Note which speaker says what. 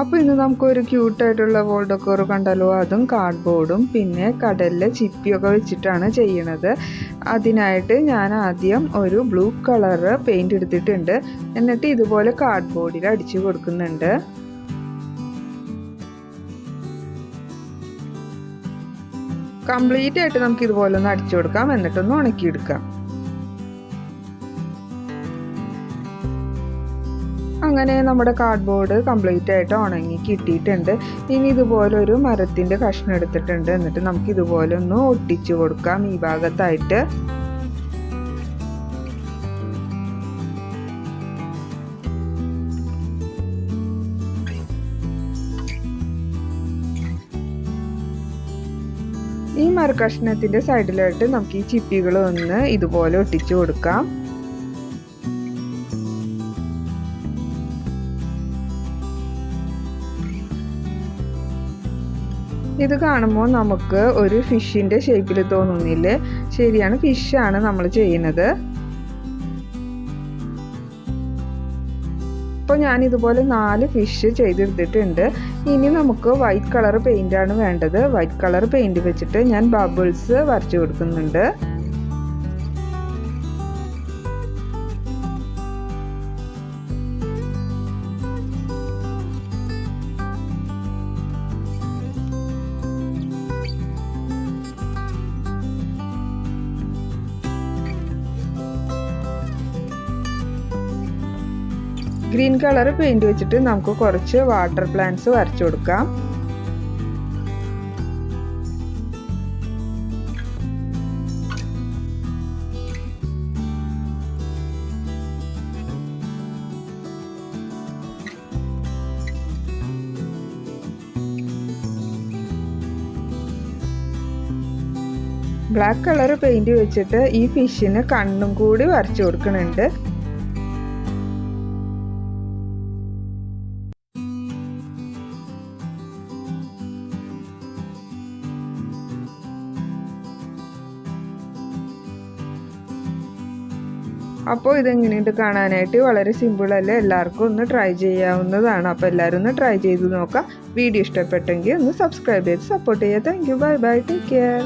Speaker 1: അപ്പോൾ ഇന്ന് നമുക്കൊരു ക്യൂട്ടായിട്ടുള്ള വോൾ ഡെക്കോർ കണ്ടല്ലോ. അതും കാർഡ്ബോർഡും പിന്നെ കടലിലെ ചിപ്പിയൊക്കെ വെച്ചിട്ടാണ് ചെയ്യണത് അതിനായിട്ട് ഞാൻ ആദ്യം ഒരു ബ്ലൂ കളറ് പെയിന്റ് എടുത്തിട്ടുണ്ട്. എന്നിട്ട് ഇതുപോലെ കാർഡ്ബോർഡിൽ അടിച്ചു കൊടുക്കുന്നുണ്ട്. കംപ്ലീറ്റ് ആയിട്ട് നമുക്ക് ഇതുപോലെ ഒന്ന് അടിച്ചു കൊടുക്കാം. എന്നിട്ടൊന്ന് ഉണക്കിയെടുക്കാം. അങ്ങനെ നമ്മുടെ കാർഡ്ബോർഡ് കംപ്ലീറ്റ് ആയിട്ട് ഉണങ്ങി കിട്ടിയിട്ടുണ്ട്. ഇനി ഇതുപോലെ ഒരു മരത്തിന്റെ കഷ്ണം എടുത്തിട്ടുണ്ട്. എന്നിട്ട് നമുക്ക് ഇതുപോലെ ഒന്ന് ഒട്ടിച്ചു കൊടുക്കാം ഈ ഭാഗത്തായിട്ട്. ഈ മരക്കഷ്ണത്തിന്റെ സൈഡിലായിട്ട് നമുക്ക് ഈ ചിപ്പികൾ ഒന്ന് ഇതുപോലെ ഒട്ടിച്ചു കൊടുക്കാം. ഇത് കാണുമ്പോൾ നമുക്ക് ഒരു ഫിഷിന്റെ ഷേപ്പിൽ തോന്നുന്നില്ലേ? ശരിയാണ് ഫിഷാണ് നമ്മൾ ചെയ്യുന്നത്. ഇപ്പോൾ ഞാൻ ഇതുപോലെ നാല് ഫിഷ് ചെയ്തെടുത്തിട്ടുണ്ട്. ഇനി നമുക്ക് വൈറ്റ് കളർ പെയിന്റാണ് വേണ്ടത്. വൈറ്റ് കളർ പെയിന്റ് വെച്ചിട്ട് ഞാൻ ബബിൾസ് വരച്ചു കൊടുക്കുന്നുണ്ട്. ഗ്രീൻ കളർ പെയിന്റ് വെച്ചിട്ട് നമുക്ക് കുറച്ച് വാട്ടർ പ്ലാന്റ്സ് വരച്ചു കൊടുക്കാം. ബ്ലാക്ക് കളർ പെയിന്റ് വെച്ചിട്ട് ഈ ഫിഷിന് കണ്ണും കൂടി വരച്ചു കൊടുക്കുന്നുണ്ട്. അപ്പോൾ ഇതെങ്ങനെയുണ്ട് കാണാനായിട്ട്? വളരെ സിമ്പിളല്ലേ എല്ലാവർക്കും ഒന്ന് ട്രൈ ചെയ്യാവുന്നതാണ്. അപ്പോൾ എല്ലാവരും ഒന്ന് ട്രൈ ചെയ്ത് നോക്കാം. വീഡിയോ ഇഷ്ടപ്പെട്ടെങ്കിൽ ഒന്ന് സബ്സ്ക്രൈബ് ചെയ്ത് സപ്പോർട്ട് ചെയ്യുക. Thank you bye bye take care